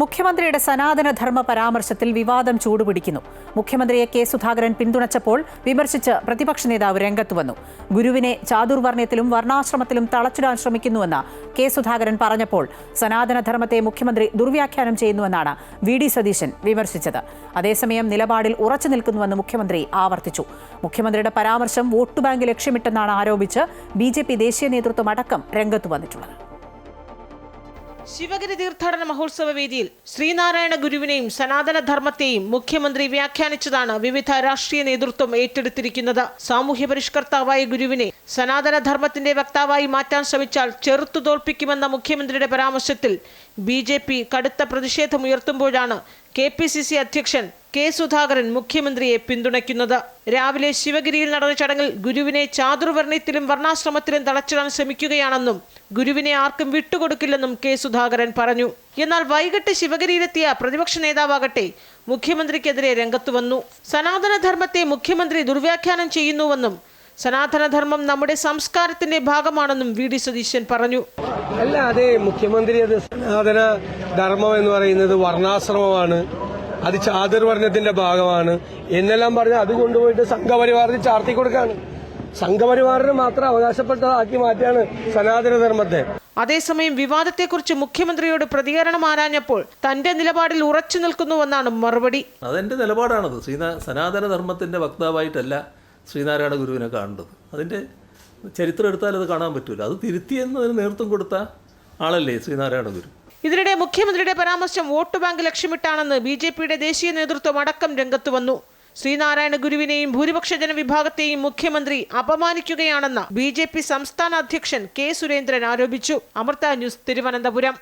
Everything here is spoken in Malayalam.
മുഖ്യമന്ത്രിയുടെ സനാതനധർമ്മ പരാമർശത്തിൽ വിവാദം ചൂടുപിടിക്കുന്നു. മുഖ്യമന്ത്രിയെ കെ സുധാകരൻ പിന്തുണച്ചപ്പോൾ വിമർശിച്ച് പ്രതിപക്ഷ നേതാവ് രംഗത്ത് വന്നു. ഗുരുവിനെ ചാതുർവർണയത്തിലും വർണാശ്രമത്തിലും തളച്ചിടാൻ ശ്രമിക്കുന്നുവെന്ന് കെ സുധാകരൻ പറഞ്ഞപ്പോൾ സനാതനധർമ്മത്തെ മുഖ്യമന്ത്രി ദുർവ്യാഖ്യാനം ചെയ്യുന്നുവെന്നാണ് വി ഡി സതീശൻ വിമർശിച്ചത്. അതേസമയം നിലപാടിൽ ഉറച്ചു നിൽക്കുന്നുവെന്ന് മുഖ്യമന്ത്രി ആവർത്തിച്ചു. മുഖ്യമന്ത്രിയുടെ പരാമർശം വോട്ട് ബാങ്ക് ലക്ഷ്യമിട്ടെന്നാണ് ആരോപിച്ച് ബി ദേശീയ നേതൃത്വം അടക്കം രംഗത്ത് വന്നിട്ടുള്ളത്. ശിവഗിരി തീർത്ഥാടന മഹോത്സവ വേദിയിൽ ശ്രീനാരായണ ഗുരുവിനെയും സനാതന ധർമ്മത്തെയും മുഖ്യമന്ത്രി വ്യാഖ്യാനിച്ചതാണ് വിവിധ രാഷ്ട്രീയ നേതൃത്വം ഏറ്റെടുത്തിരിക്കുന്നത്. സാമൂഹ്യ പരിഷ്കർത്താവായ ഗുരുവിനെ സനാതന ധർമ്മത്തിന്റെ വക്താവായി മാറ്റാൻ ശ്രമിച്ചാൽ ചെറുത്തു തോൽപ്പിക്കുമെന്ന മുഖ്യമന്ത്രിയുടെ പരാമർശത്തിൽ ബി ജെ പി കടുത്ത പ്രതിഷേധമുയർത്തുമ്പോഴാണ് കെ പി സി സി അധ്യക്ഷൻ കെ സുധാകരൻ മുഖ്യമന്ത്രിയെ പിന്തുണയ്ക്കുന്നത്. രാവിലെ ശിവഗിരിയിൽ നടന്ന ചടങ്ങിൽ ഗുരുവിനെ ചാതുർവർണയത്തിലും വർണാശ്രമത്തിലും തളച്ചിടാൻ ശ്രമിക്കുകയാണെന്നും ഗുരുവിനെ ആർക്കും വിട്ടുകൊടുക്കില്ലെന്നും കെ സുധാകരൻ പറഞ്ഞു. എന്നാൽ വൈകിട്ട് ശിവഗിരിയിലെത്തിയ പ്രതിപക്ഷ നേതാവാകട്ടെ മുഖ്യമന്ത്രിക്കെതിരെ രംഗത്തു വന്നു. സനാതനധർമ്മത്തെ മുഖ്യമന്ത്രി ദുർവ്യാഖ്യാനം ചെയ്യുന്നുവെന്നും സനാതനധർമ്മം നമ്മുടെ സംസ്കാരത്തിന്റെ ഭാഗമാണെന്നും വി ഡി സതീശൻ പറഞ്ഞു. അല്ല അതെ മുഖ്യമന്ത്രി അത് സനാതന ധർമ്മം എന്ന് പറയുന്നത് വർണാശ്രമമാണ്. അത് ചാതുർവർണത്തിന്റെ ഭാഗമാണ്. എന്നെല്ലാം പറഞ്ഞ് അത് കൊണ്ടുപോയിട്ട് സംഘപരിവാറിന് ചാർത്തി കൊടുക്കാണ്. സംഘപരിവാറിന് മാത്രം അവകാശപ്പെട്ടതാക്കി മാറ്റിയാണ് സനാതന ധർമ്മത്തെ അതേസമയം വിവാദത്തെക്കുറിച്ച് മുഖ്യമന്ത്രിയോട് പ്രതികരണം ആരാഞ്ഞപ്പോൾ തന്റെ നിലപാടിൽ ഉറച്ചു നിൽക്കുന്നുവെന്നാണ് മറുപടി. അതെന്റെ നിലപാടാണത്. ശ്രീനാ സനാതന ധർമ്മത്തിന്റെ വക്താവായിട്ടല്ല ശ്രീനാരായണ ഗുരുവിനെ കാണേണ്ടത് അതിന്റെ ചരിത്രം എടുത്താൽ അത് കാണാൻ പറ്റൂല. അത് തിരുത്തിയെന്നതിന് നേതൃത്വം കൊടുത്ത ആളല്ലേ ശ്രീനാരായണ ഗുരു? ഇതിനിടെ മുഖ്യമന്ത്രിയുടെ പരാമർശം വോട്ട് ബാങ്ക് ലക്ഷ്യമിട്ടാണെന്ന് ബി ജെ പിയുടെ ദേശീയ നേതൃത്വം അടക്കം രംഗത്ത് വന്നു. ശ്രീനാരായണ ഗുരുവിനെയും ഭൂരിപക്ഷ ജനവിഭാഗത്തെയും മുഖ്യമന്ത്രി അപമാനിക്കുകയാണെന്ന് ബി സംസ്ഥാന അധ്യക്ഷൻ കെ സുരേന്ദ്രൻ ആരോപിച്ചു. അമൃത ന്യൂസ് തിരുവനന്തപുരം.